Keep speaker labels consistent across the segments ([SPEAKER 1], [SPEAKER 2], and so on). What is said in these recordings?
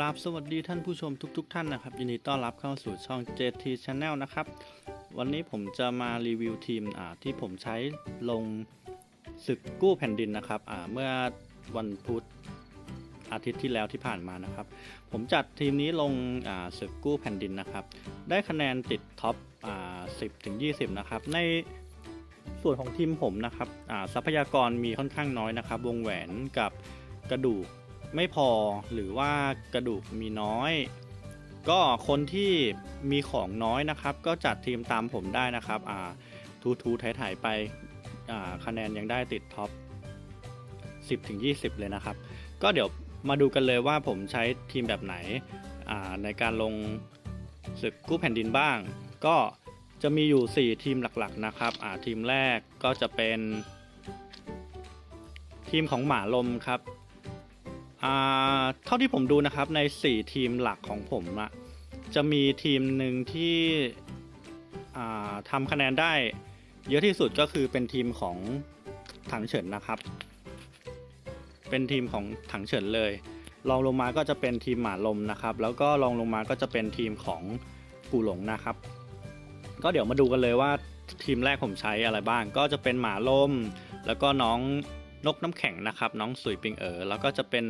[SPEAKER 1] ราบสวัสดีท่านผู้ชมทุกๆท่านนะครับ ยินดีต้อนรับเข้าสู่ช่อง JT Channel นะครับ วันนี้ผมจะมารีวิวทีมที่ผมใช้ลงศึกกู้แผ่นดินนะครับเมื่อวันพุธอาทิตย์ที่แล้วที่ผ่านมานะครับ ผมจัดทีมนี้ลงศึกกู้แผ่นดินนะครับ ได้คะแนนติดท็อป10ถึง20 นะครับ ในส่วนของทีมผมนะครับทรัพยากรมีค่อนข้างน้อยนะครับ วงแหวนกับกระดูก ไม่พอหรือว่ากระดูกมีน้อย ก็คนที่มีของน้อยนะครับ ก็จัดทีมตามผมได้นะครับอ่าทูทูถ่ายถ่ายไปอ่าคะแนนยังได้ติดท็อป 10ถึง20 เลยนะครับ ก็เดี๋ยวมาดูกันเลยว่าผมใช้ทีมแบบไหนอ่าในการลงศึกกู้แผ่นดินบ้าง ก็จะมีอยู่ 4 ทีมหลักๆนะครับอ่าทีมแรกก็จะเป็นทีมของหมาลมครับ เท่าที่ผมดูนะครับใน 4 ทีมหลักของผมอะจะมีทีมหนึ่งที่ทำคะแนนได้ เยอะที่สุดก็คือเป็นทีมของถังเฉินนะครับ เป็นทีมของถังเฉินเลยรองลงมาก็จะเป็นทีมหมาลมนะครับ แล้วก็รองลงมาก็จะเป็นทีมของกูหลงนะครับ ก็เดี๋ยวมาดูกันเลยว่าทีมแรกผมใช้อะไรบ้าง ก็จะเป็นหมาลม แล้วก็น้อง นกน้ำแข็งนะครับ น้องสุยปิงเอ๋อแล้วก็จะเป็น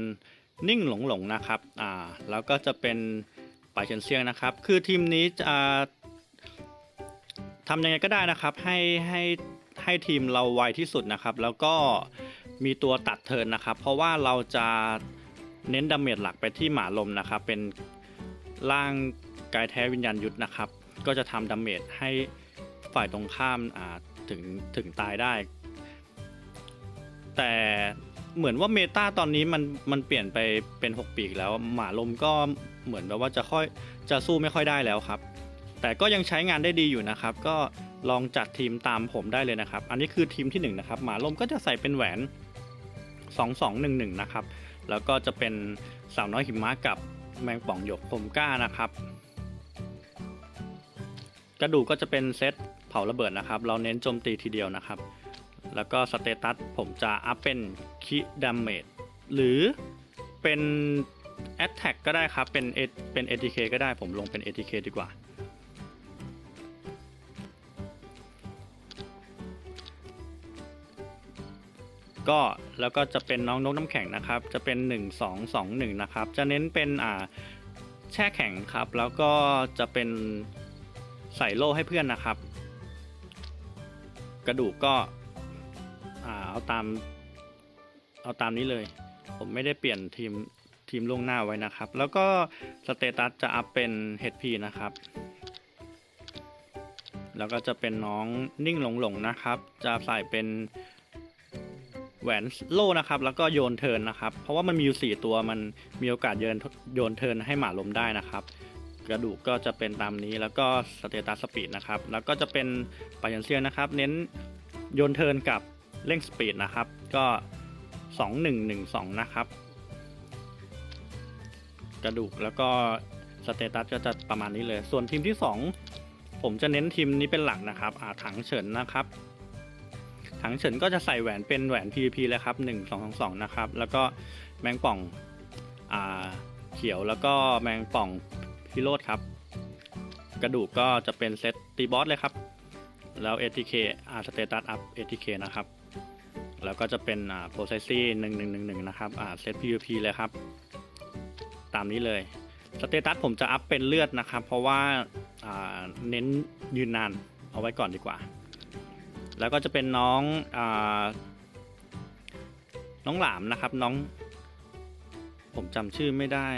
[SPEAKER 1] นิ่งหลงหลงนะครับอ่าแล้วก็จะเป็นปายเชนเซียงนะครับ คือทีมนี้จะทำยังไงก็ได้นะครับ ให้ให้ให้ทีมเราไวที่สุดนะครับ แล้วก็มีตัวตัดเทินนะครับ เพราะว่าเราจะเน้นดาเมจหลักไปที่หมาลมนะครับ เป็นร่างกายแท้วิญญาณยุทธนะครับ ก็จะทำดาเมจให้ฝ่ายตรงข้ามอ่าถึงถึงตายได้ แต่เหมือนว่าเมตาตอนนี้มันมันเปลี่ยนไปเป็น 6 ปีกแล้ว หมาลมก็เหมือนแบบว่าจะค่อยจะสู้ไม่ค่อยได้แล้วครับ แต่ก็ยังใช้งานได้ดีอยู่นะครับ ก็ลองจัดทีมตามผมได้เลยนะครับ อันนี้คือทีมที่1นะครับหมาลมก็จะใส่เป็นแหวน 2211 นะครับ แล้วก็จะเป็นสาวน้อยหิมะกับแมงป่องหยกผมกล้านะครับ กระดูกก็จะเป็นเซตเผาระเบิดนะครับ เราเน้นโจมตีทีเดียวนะครับ แล้วก็สเตตัสผมจะอัพเป็นคิดามเมจหรือเป็น Attack ก็ได้ครับ เป็น A- เป็น ATK ก็ได้ผมลงเป็น ATK ดีกว่า ก็แล้วก็จะเป็นน้องนกน้ำแข็งนะครับ จะเป็น 1 2 2 1 นะครับ จะเน้นเป็นอ่าแช่แข็งครับ แล้วก็จะเป็นใส่โล่ให้เพื่อนนะครับ กระดูกก็ อ่าเอาตาม เอาตามนี้เลย ผมไม่ได้เปลี่ยนทีมทีมล่วงหน้าไว้นะครับ แล้วก็สเตตัสจะอัพเป็น HP นะครับ แล้วก็จะเป็นน้องนิ่งหลงหลงนะครับ จะใส่เป็นแหวนโล่นะครับ แล้วก็โยนเทิร์นนะครับ เพราะว่ามันมีอยู่ 4 ตัวมันมีโอกาสโยนโยนเทิร์นให้หมาลมได้นะครับ กระดูกก็จะเป็นตามนี้แล้วก็สเตตัสสปีดนะครับ แล้วก็จะเป็นปายันเซียนนะครับ เน้นโยนเทิร์นกับ เร่งสปีดนะครับ ก็ 2112 นะครับ กระดูกแล้วก็สเตตัสก็จะประมาณนี้เลย ส่วนทีมที่ 2 ผมจะเน้นทีมนี้เป็นหลักนะครับอ่าถังเฉินนะครับ ถังเฉินก็จะใส่แหวนเป็นแหวน PVP เลยครับ 1 2 2 2 นะครับ แล้วก็แมงป่องอ่าเขียวแล้วก็แมงป่องพิโรธครับ กระดูกก็จะเป็นเซตตีบอสเลยครับ แล้ว ATK อ่าสเตตัสอัพ ATK นะครับ แล้วก็จะเป็นอ่าโปรไซซี่หนึ่งหนึ่งหนึ่งหนึ่งนะครับอ่าเซต PVP เลยครับ ตามนี้เลยสเตตัสผมจะอัพเป็นเลือดนะครับ เพราะว่าเน้นยืนนานเอาไว้ก่อนดีกว่า แล้วก็จะเป็นน้องอน้องหลามนะครับน้อง ผมจำชื่อไม่ได้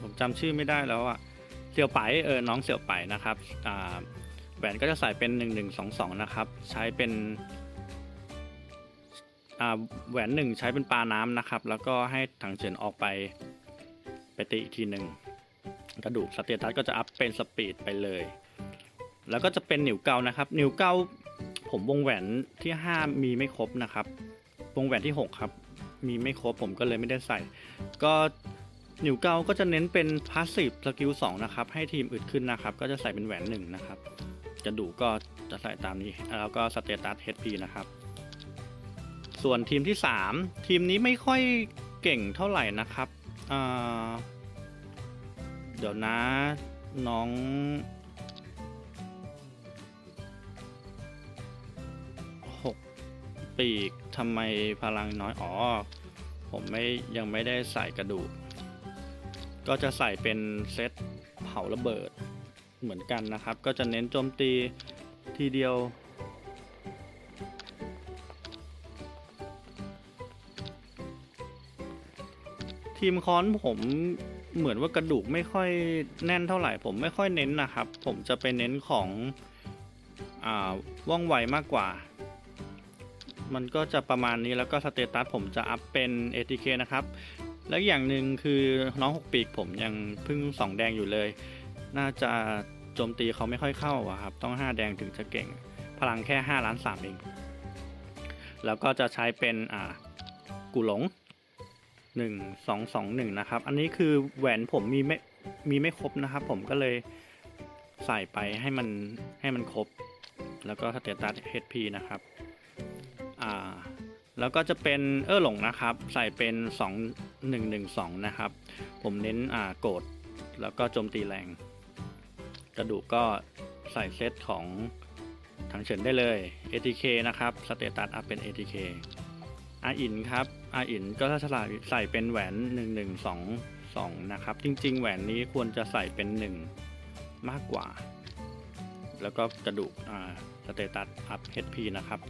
[SPEAKER 1] ผมจำชื่อไม่ได้แล้วอะเสี่ยวไปเออน้องเสี่ยวไปนะครับแหวนก็จะใส่เป็น 1122 นะครับ ใช้เป็น แหวนหนึ่งใช้เป็นปลาน้ำนะครับ แล้วก็ให้ถังเฉินออกไปไปตีอีกทีหนึ่งกระดูกสเตตัสก็จะอัพเป็นสปีดไปเลย แล้วก็จะเป็นหนิวเกานะครับหนิวเกาผมวงแหวนที่ 5 มีไม่ครบนะครับ วงแหวนที่ 6 ครับ มีไม่ครบผมก็เลยไม่ได้ใส่ ก็หนิวเกาก็จะเน้นเป็นพาสซีฟสกิล2นะครับ ให้ทีมอึดขึ้นนะครับ ก็จะใส่เป็นแหวน1นะครับ กระดูกก็จะใส่ตามนี้ แล้วก็สเตตัส HP นะครับ ส่วนทีมที่ 3 ทีมนี้ไม่ค่อยเก่งเท่าไหร่นะครับเดี๋ยวนะน้องหกปีกทำไมพลังน้อย อ๋อ ผมไม่ยังไม่ได้ใส่กระดูก ก็จะใส่เป็นเซตเผาระเบิดเหมือนกันนะครับ ก็จะเน้นโจมตีทีเดียว ทีมค้อนผมเหมือนว่ากระดูกไม่ค่อยแน่นเท่าไหร่ ผมไม่ค่อยเน้นนะครับ ผมจะไปเน้นของอ่าว่องไวมากกว่า มันก็จะประมาณนี้แล้วก็สเตตัสผมจะอัพเป็น ATK นะครับ แล้วอย่างหนึ่งคือน้องหกปีกผมยังเพิ่งสองแดงอยู่เลย น่าจะโจมตีเขาไม่ค่อยเข้าอะครับ ต้อง 5 แดงถึงจะเก่ง พลังแค่ 5 ล้าน3เอง แล้วก็จะใช้เป็นอ่ากูหลง 1 2 2 1นะครับ อันนี้คือแหวนผมมีไม่มีไม่ครบนะครับ ผมก็เลยใส่ไปให้มันให้มันครบ แล้วก็สเตตัส HP นะครับอ่าแล้วก็จะเป็นเออหลงนะครับ ใส่เป็น 2 1 1 2 นะครับ ผมเน้นอ่าโกดแล้วก็โจมตีแรง กระดูกก็ใส่เซตของถังเฉินได้เลย ATK นะครับสเตตัสอัพเป็น ATK อาอินครับอาอินก็ถ้าฉลาดใส่เป็นแหวน1 1 2 2นะครับ จริง ๆ แหวนนี้ควรจะใส่เป็น1มากกว่า แล้วก็กระดูกอ่าสเตตัสอัพ HP นะครับ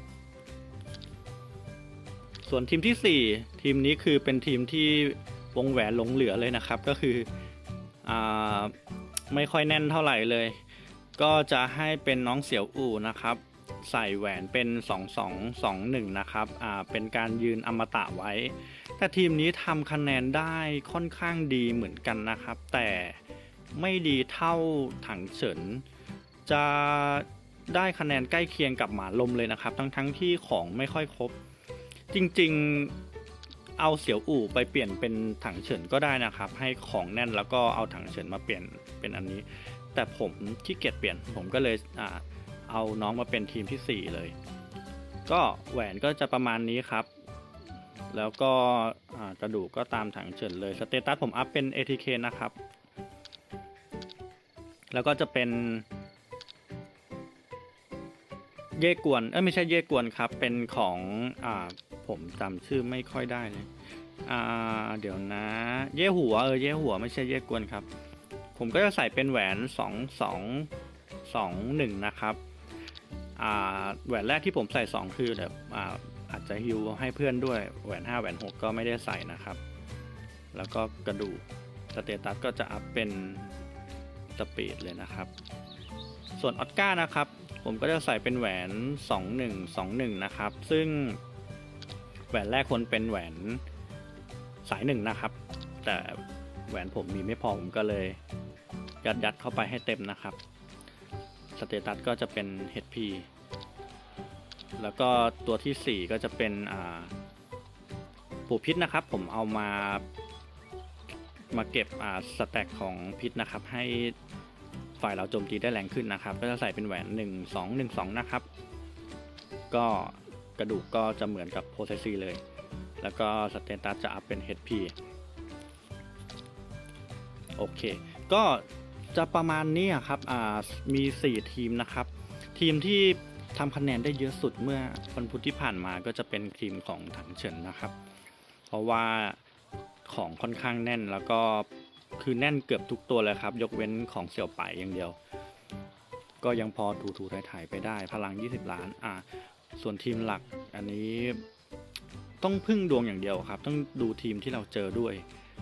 [SPEAKER 1] ส่วนทีมที่ 4 ทีมนี้คือเป็นทีมที่วงแหวนหลงเหลือเลยนะครับ ก็คืออไม่ค่อยแน่นเท่าไหร่เลย ก็จะให้เป็นน้องเสี่ยวอู่นะครับ ใส่แหวนเป็น 2221 นะครับ อ่า เป็นการยืนอมตะไว้ แต่ทีมนี้ทำคะแนนได้ค่อนข้างดีเหมือนกันนะครับ แต่ไม่ดีเท่าถังเฉิน จะได้คะแนนใกล้เคียงกับหมาลมเลยนะครับ ทั้งๆทที่ของไม่ค่อยครบ จริงๆเอาเสียวอู่ไปเปลี่ยนเป็นถังเฉินก็ได้นะครับ ให้ของแน่นแล้วก็เอาถังเฉินมาเปลี่ยนเป็นอันนี้ แต่ผมขี้เกียจเปลี่ยนผมก็เลยอ่า เอาน้องมาเป็นทีมที่ 4 เลย ก็แหวนก็จะประมาณนี้ครับ แล้วก็กระดูกก็ตามถังเฉินเลยสเตตัสผมอัพเป็น ATK นะครับ แล้วก็จะเป็นเย่กวน เอ้ยไม่ใช่เย่กวนครับ เป็นของอ่าผมจำชื่อไม่ค่อยได้เลย อ่าเดี๋ยวนะ เย่หัวเออเย่หัวไม่ใช่เย่กวนครับ ผมก็จะใส่เป็นแหวน2 2 2 1นะครับ แหวนแรกที่ผมใส่ 2 คือแบบอาอาจจะฮิวให้เพื่อนด้วยแหวน 5 แหวน 6 ก็ไม่ได้ใส่นะครับ แล้วก็กระดูกสเตตัสก็จะอัพเป็นสปีดเลยนะครับ ส่วนออสการ์นะครับ ผมก็จะใส่เป็นแหวน 2121 นะครับ ซึ่งแหวนแรกควรเป็นแหวนสายหนึ่งนะครับ แต่แหวนผมมีไม่พอผมก็เลยยัดยัดเข้าไปให้เต็มนะครับ สเตตัสก็จะเป็น HP แล้วก็ตัวที่ 4 ก็จะเป็นปู่พิษนะครับ ผมเอามามาเก็บสแต็กของพิษนะครับ ให้ฝ่ายเราโจมตีได้แรงขึ้นนะครับ ก็จะใส่เป็นแหวน 1 2 1 2 นะครับ ก็กระดูกก็จะเหมือนกับโพเซซีเลย แล้วก็สเตตัสจะอัพเป็น HP โอเค ก็ จะประมาณนี้ครับมี 4 ทีมนะครับ ทีมที่ทำคะแนนได้เยอะสุดเมื่อวันพุธที่ผ่านมาก็จะเป็นทีมของถังเฉินนะครับ เพราะว่าของค่อนข้างแน่นแล้วก็คือแน่นเกือบทุกตัวเลยครับ ยกเว้นของเสี่ยวไปอย่างเดียว ก็ยังพอถูถูถ่ายๆไปได้พลัง 20 ล้านอ่าส่วนทีมหลักอันนี้ต้องพึ่งดวงอย่างเดียวครับ ต้องดูทีมที่เราเจอด้วย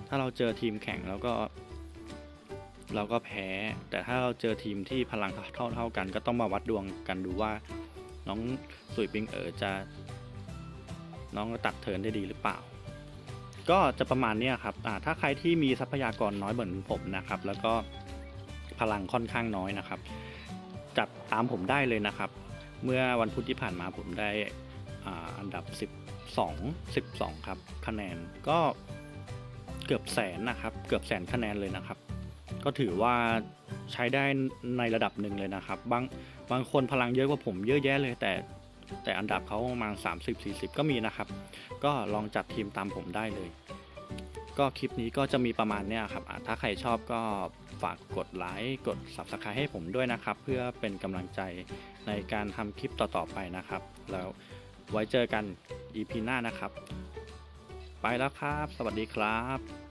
[SPEAKER 1] ถ้าเราเจอทีมแข่งแล้วก็ เราก็แพ้ แต่ถ้าเราเจอทีมที่พลังเท่าเท่ากัน ก็ต้องมาวัดดวงกันดูว่า น้องสุยปิงเอ๋อจะ น้องตัดเทินได้ดีหรือเปล่า ก็จะประมาณนี้ครับถ้าใครที่มีทรัพยากรน้อยเหมือนผมนะครับ แล้วก็พลังค่อนข้างน้อยนะครับ จัดตามผมได้เลยนะครับ เมื่อวันพุธที่ผ่านมาผมได้อันดับ 12 12 ครับ คะแนนก็เกือบแสนนะครับ เกือบแสนคะแนนเลยนะครับ ก็ถือว่าใช้ได้ในระดับหนึ่งเลยนะครับ บางบางคนพลังเยอะกว่าผมเยอะแยะเลย แต่แต่อันดับเขาประมาณ 30 40 ก็มีนะครับ ก็ลองจัดทีมตามผมได้เลย ก็คลิปนี้ก็จะมีประมาณเนี้ยครับถ้าใครชอบก็ฝากกดไลค์กด Subscribe ให้ผมด้วยนะครับ เพื่อเป็นกำลังใจในการทำคลิปต่อๆไปนะครับ แล้วไว้เจอกัน EP หน้านะครับ ไปแล้วครับ สวัสดีครับ